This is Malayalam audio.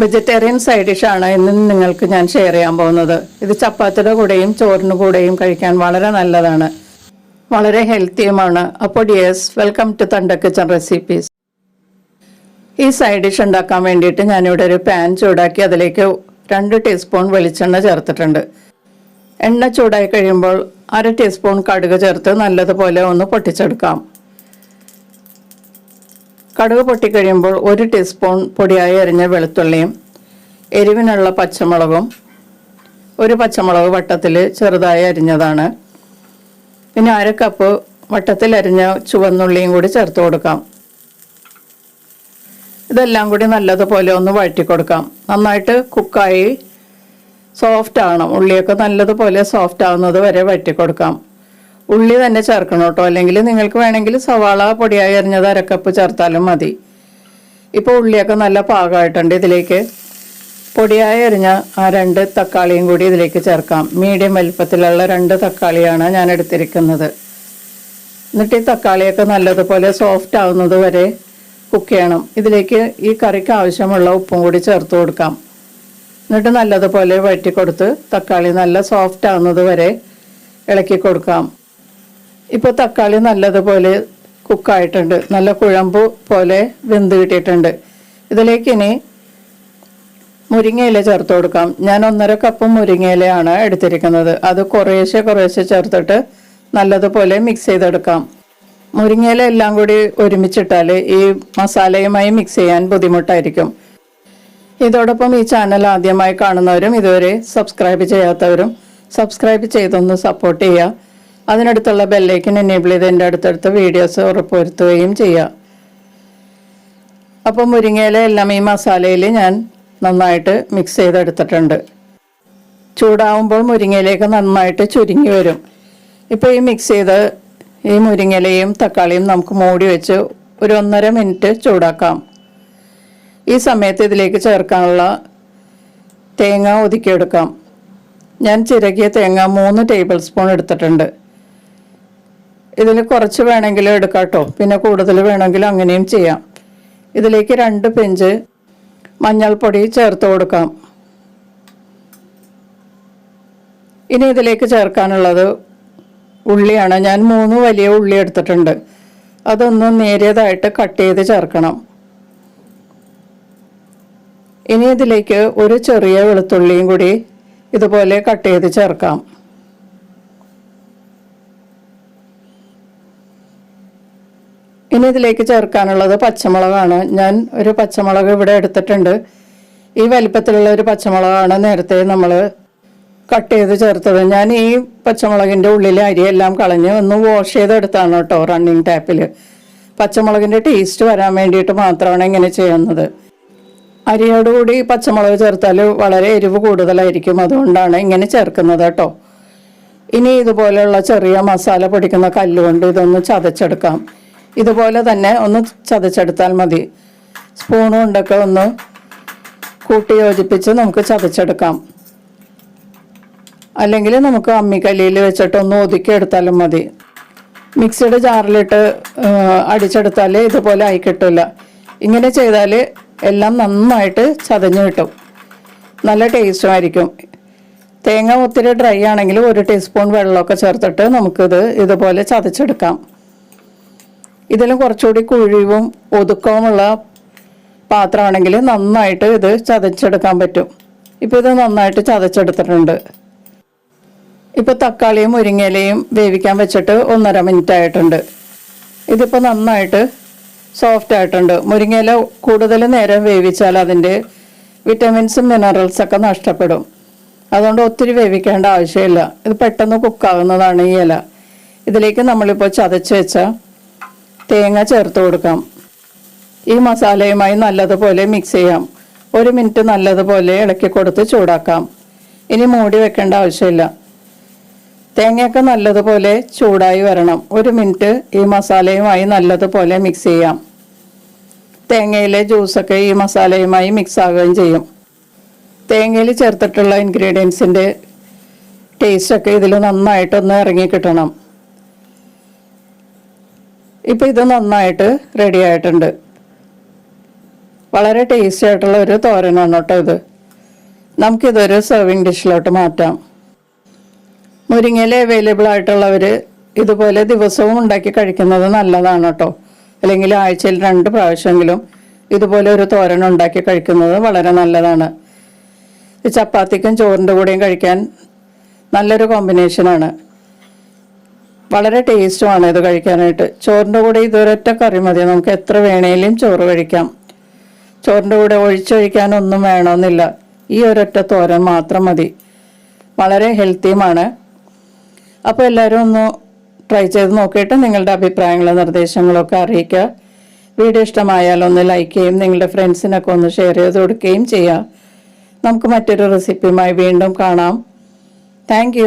വെജിറ്റേറിയൻ സൈഡ് ഡിഷാണ് ഇന്ന് നിങ്ങൾക്ക് ഞാൻ ഷെയർ ചെയ്യാൻ പോകുന്നത്. ഇത് ചപ്പാത്തിയുടെ കൂടെയും ചോറിന് കൂടെയും കഴിക്കാൻ വളരെ നല്ലതാണ്. വളരെ ഹെൽത്തിയുമാണ്. അപ്പോൾ ഡിയേഴ്സ് വെൽക്കം ടു തണ്ട കിച്ചൺ റെസിപ്പീസ്. ഈ സൈഡ് ഡിഷ് ഉണ്ടാക്കാൻ വേണ്ടിയിട്ട് ഞാനിവിടെ ഒരു പാൻ ചൂടാക്കി അതിലേക്ക് രണ്ട് ടീസ്പൂൺ വെളിച്ചെണ്ണ ചേർത്തിട്ടുണ്ട്. എണ്ണ ചൂടായി കഴിയുമ്പോൾ അര ടീസ്പൂൺ കടുക് ചേർത്ത് നല്ലതുപോലെ ഒന്ന് പൊട്ടിച്ചെടുക്കാം. കടുക് പൊട്ടിക്കഴിയുമ്പോൾ ഒരു ടീസ്പൂൺ പൊടിയായി അരിഞ്ഞ വെളുത്തുള്ളിയും എരിവിനുള്ള പച്ചമുളകും ഒരു പച്ചമുളക് വട്ടത്തിൽ ചെറുതായി അരിഞ്ഞതാണ്. പിന്നെ അര കപ്പ് വട്ടത്തിൽ അരിഞ്ഞ ചുവന്നുള്ളിയും കൂടി ചേർത്ത് കൊടുക്കാം. ഇതെല്ലാം കൂടി നല്ലതുപോലെ ഒന്ന് വഴറ്റി കൊടുക്കാം നന്നായിട്ട് കുക്കായി സോഫ്റ്റ് ആവണം. ഉള്ളിയൊക്കെ നല്ലതുപോലെ സോഫ്റ്റ് ആവുന്നത് വരെ വഴറ്റി കൊടുക്കാം ഉള്ളി തന്നെ ചേർക്കണം കേട്ടോ. അല്ലെങ്കിൽ നിങ്ങൾക്ക് വേണമെങ്കിൽ സവാള പൊടിയായി എറിഞ്ഞത് അരക്കപ്പ് ചേർത്താലും മതി. ഇപ്പോൾ ഉള്ളിയൊക്കെ നല്ല പാകമായിട്ടുണ്ട്. ഇതിലേക്ക് പൊടിയായി അരിഞ്ഞ ആ രണ്ട് തക്കാളിയും കൂടി ഇതിലേക്ക് ചേർക്കാം. മീഡിയം വലിപ്പത്തിലുള്ള രണ്ട് തക്കാളിയാണ് ഞാൻ എടുത്തിരിക്കുന്നത്. എന്നിട്ട് ഈ തക്കാളിയൊക്കെ നല്ലതുപോലെ സോഫ്റ്റ് ആവുന്നത് വരെ കുക്ക് ചെയ്യണം. ഇതിലേക്ക് ഈ കറിക്ക് ആവശ്യമുള്ള ഉപ്പും കൂടി ചേർത്ത് കൊടുക്കാം. എന്നിട്ട് നല്ലതുപോലെ വഴറ്റി കൊടുത്ത് തക്കാളി നല്ല സോഫ്റ്റ് ആവുന്നത് വരെ ഇളക്കി കൊടുക്കാം. ഇപ്പോൾ തക്കാളി നല്ലതുപോലെ കുക്കായിട്ടുണ്ട്. നല്ല കുഴമ്പ് പോലെ വെന്ത് കിട്ടിയിട്ടുണ്ട്. ഇതിലേക്ക് ഇനി മുരിങ്ങയില ചേർത്ത് കൊടുക്കാം. ഞാൻ ഒന്നര കപ്പ് മുരിങ്ങയിലയാണ് എടുത്തിരിക്കുന്നത്. അത് കുറേശ്ശെ കുറേശ്ശെ ചേർത്തിട്ട് നല്ലതുപോലെ മിക്സ് ചെയ്തെടുക്കാം. മുരിങ്ങയില എല്ലാം കൂടി ഒരുമിച്ചിട്ടാൽ ഈ മസാലയുമായി മിക്സ് ചെയ്യാൻ ബുദ്ധിമുട്ടായിരിക്കും. ഇതോടൊപ്പം ഈ ചാനൽ ആദ്യമായി കാണുന്നവരും ഇതുവരെ സബ്സ്ക്രൈബ് ചെയ്യാത്തവരും സബ്സ്ക്രൈബ് ചെയ്തൊന്ന് സപ്പോർട്ട് ചെയ്യുക. അതിനടുത്തുള്ള ബെല്ലേക്ക് എനേബിൾ ചെയ്ത് എന്റെ അടുത്തടുത്ത വീഡിയോസ് ഉറപ്പുവരുത്തുകയും ചെയ്യാം. അപ്പം മുരിങ്ങയില എല്ലാം ഈ മസാലയിൽ ഞാൻ നന്നായിട്ട് മിക്സ് ചെയ്തെടുത്തിട്ടുണ്ട്. ചൂടാവുമ്പോൾ മുരിങ്ങയിലേക്ക് നന്നായിട്ട് ചുരുങ്ങി വരും. ഇപ്പോൾ ഈ മിക്സ് ചെയ്ത് ഈ മുരിങ്ങയിലയും തക്കാളിയും നമുക്ക് മൂടി വെച്ച് ഒരു ഒന്നര മിനിറ്റ് ചൂടാക്കാം. ഈ സമയത്ത് ഇതിലേക്ക് ചേർക്കാനുള്ള തേങ്ങ ഒതുക്കിയെടുക്കാം. ഞാൻ ചിരകിയ തേങ്ങ മൂന്ന് ടേബിൾ സ്പൂൺ എടുത്തിട്ടുണ്ട്. ഇതിൽ കുറച്ച് വേണമെങ്കിലും എടുക്കാം കേട്ടോ പിന്നെ കൂടുതൽ വേണമെങ്കിലും അങ്ങനെയും ചെയ്യാം. ഇതിലേക്ക് രണ്ട് പിഞ്ച് മഞ്ഞൾപ്പൊടി ചേർത്ത് കൊടുക്കാം. ഇനി ഇതിലേക്ക് ചേർക്കാനുള്ളത് ഉള്ളിയാണ്. ഞാൻ മൂന്ന് വലിയ ഉള്ളി എടുത്തിട്ടുണ്ട്. അതൊന്ന് നേരിയതായിട്ട് കട്ട് ചെയ്ത് ചേർക്കണം. ഇനി ഇതിലേക്ക് ഒരു ചെറിയ വെളുത്തുള്ളിയും കൂടി ഇതുപോലെ കട്ട് ചെയ്ത് ചേർക്കാം. ഇനി ഇതിലേക്ക് ചേർക്കാനുള്ളത് പച്ചമുളകാണ്. ഞാൻ ഒരു പച്ചമുളക് ഇവിടെ എടുത്തിട്ടുണ്ട്. ഈ വലിപ്പത്തിലുള്ള ഒരു പച്ചമുളകാണ് നേരത്തെ നമ്മൾ കട്ട് ചെയ്ത് ചേർത്തത്. ഞാൻ ഈ പച്ചമുളകിന്റെ ഉള്ളിലെ അരിയെല്ലാം കളഞ്ഞ് ഒന്ന് വാഷ് ചെയ്തെടുത്താണ് കേട്ടോ റണ്ണിങ് ടാപ്പിൽ പച്ചമുളകിന്റെ ടേസ്റ്റ് വരാൻ വേണ്ടിയിട്ട് മാത്രമാണ് ഇങ്ങനെ ചെയ്യുന്നത്. അരിയോടുകൂടി പച്ചമുളക് ചേർത്താൽ വളരെ എരിവ് കൂടുതലായിരിക്കും അതുകൊണ്ടാണ് ഇങ്ങനെ ചേർക്കുന്നത് കേട്ടോ. ഇനി ഇതുപോലെയുള്ള ചെറിയ മസാല പൊടിക്കുന്ന കല്ലുകൊണ്ട് ഇതൊന്ന് ചതച്ചെടുക്കാം. ഇതുപോലെ തന്നെ ഒന്ന് ചതച്ചെടുത്താൽ മതി. സ്പൂൺ കൊണ്ടൊക്കെ ഒന്ന് കൂട്ടി യോജിപ്പിച്ച് നമുക്ക് ചതച്ചെടുക്കാം. അല്ലെങ്കിൽ നമുക്ക് അമ്മിക്കല്ലിയിൽ വെച്ചിട്ട് ഒന്ന് ഒതുക്കി എടുത്താലും മതി. മിക്സിയുടെ ജാറിലിട്ട് അടിച്ചെടുത്താൽ ഇതുപോലെ ആയി കിട്ടില്ല ഇങ്ങനെ ചെയ്താൽ എല്ലാം നന്നായിട്ട് ചതഞ്ഞു കിട്ടും. നല്ല ടേസ്റ്റും ആയിരിക്കും. തേങ്ങ ഒത്തിരി ഡ്രൈ ആണെങ്കിൽ ഒരു ടീസ്പൂൺ വെള്ളമൊക്കെ ചേർത്തിട്ട് നമുക്കിത് ഇതുപോലെ ചതച്ചെടുക്കാം. ഇതിലും കുറച്ചുകൂടി കുഴിവും ഒതുക്കവുമുള്ള പാത്രമാണെങ്കിൽ നന്നായിട്ട് ഇത് ചതച്ചെടുക്കാൻ പറ്റും. ഇപ്പോൾ ഇത് നന്നായിട്ട് ചതച്ചെടുത്തിട്ടുണ്ട്. ഇപ്പോൾ തക്കാളിയും മുരിങ്ങയിലയും വേവിക്കാൻ വെച്ചിട്ട് ഒന്നര മിനിറ്റ് ആയിട്ടുണ്ട്. ഇതിപ്പോൾ നന്നായിട്ട് സോഫ്റ്റ് ആയിട്ടുണ്ട്. മുരിങ്ങയില കൂടുതൽ നേരം വേവിച്ചാൽ അതിന്റെ വിറ്റമിൻസും മിനറൽസൊക്കെ നഷ്ടപ്പെടും. അതുകൊണ്ട് ഒത്തിരി വേവിക്കേണ്ട ആവശ്യമില്ല. ഇത് പെട്ടെന്ന് കുക്കാവുന്നതാണ് ഈ ഇല. ഇതിലേക്ക് നമ്മളിപ്പോൾ ചതച്ച് വെച്ച തേങ്ങ ചേർത്ത് കൊടുക്കാം. ഈ മസാലയുമായി നല്ലതുപോലെ മിക്സ് ചെയ്യാം. ഒരു മിനിറ്റ് നല്ലതുപോലെ ഇളക്കി കൊടുത്ത് ചൂടാക്കാം. ഇനി മൂടി വെക്കേണ്ട ആവശ്യമില്ല. തേങ്ങയൊക്കെ നല്ലതുപോലെ ചൂടായി വരണം. ഒരു മിനിറ്റ് ഈ മസാലയുമായി നല്ലതുപോലെ മിക്സ് ചെയ്യാം. തേങ്ങയിലെ ജ്യൂസൊക്കെ ഈ മസാലയുമായി മിക്സ് ആകുകയും ചെയ്യും. തേങ്ങയിൽ ചേർത്തിട്ടുള്ള ഇൻഗ്രീഡിയൻസിന്റെ ടേസ്റ്റൊക്കെ ഇതിൽ നന്നായിട്ടൊന്ന് ഇറങ്ങി കിട്ടണം. ഇപ്പം ഇത് നന്നായിട്ട് റെഡി ആയിട്ടുണ്ട്. വളരെ ടേസ്റ്റി ആയിട്ടുള്ള ഒരു തോരനാണ് കേട്ടോ ഇത്. നമുക്കിതൊരു സെർവിങ് ഡിഷിലോട്ട് മാറ്റാം. മുരിങ്ങയില അവൈലബിൾ ആയിട്ടുള്ളവർ ഇതുപോലെ ദിവസവും ഉണ്ടാക്കി കഴിക്കുന്നത് നല്ലതാണ് കേട്ടോ. അല്ലെങ്കിൽ ആഴ്ചയിൽ രണ്ട് പ്രാവശ്യമെങ്കിലും ഇതുപോലെ ഒരു തോരൻ ഉണ്ടാക്കി കഴിക്കുന്നത് വളരെ നല്ലതാണ്. ചപ്പാത്തിക്കും ചോറിന്റെ കൂടെയും കഴിക്കാൻ നല്ലൊരു കോമ്പിനേഷനാണ് വളരെ ടേസ്റ്റുമാണ് ഇത് കഴിക്കാനായിട്ട്. ചോറിന്റെ കൂടെ ഇതൊരൊറ്റ കറി മതി. നമുക്ക് എത്ര വേണേലും ചോറ് കഴിക്കാം. ചോറിന്റെ കൂടെ ഒഴിച്ചൊഴിക്കാനൊന്നും വേണമെന്നില്ല. ഈ ഒരൊറ്റ തോരൻ മാത്രം മതി. വളരെ ഹെൽത്തിയുമാണ്. അപ്പോൾ എല്ലാവരും ഒന്ന് ട്രൈ ചെയ്ത് നോക്കിയിട്ട് നിങ്ങളുടെ അഭിപ്രായങ്ങളും നിർദ്ദേശങ്ങളൊക്കെ അറിയിക്കുക. വീഡിയോ ഇഷ്ടമായാൽ ഒന്ന് ലൈക്ക് ചെയ്യും. നിങ്ങളുടെ ഫ്രണ്ട്സിനൊക്കെ ഒന്ന് ഷെയർ ചെയ്ത് കൊടുക്കുകയും ചെയ്യാം നമുക്ക് മറ്റൊരു റെസിപ്പിയുമായി വീണ്ടും കാണാം. താങ്ക്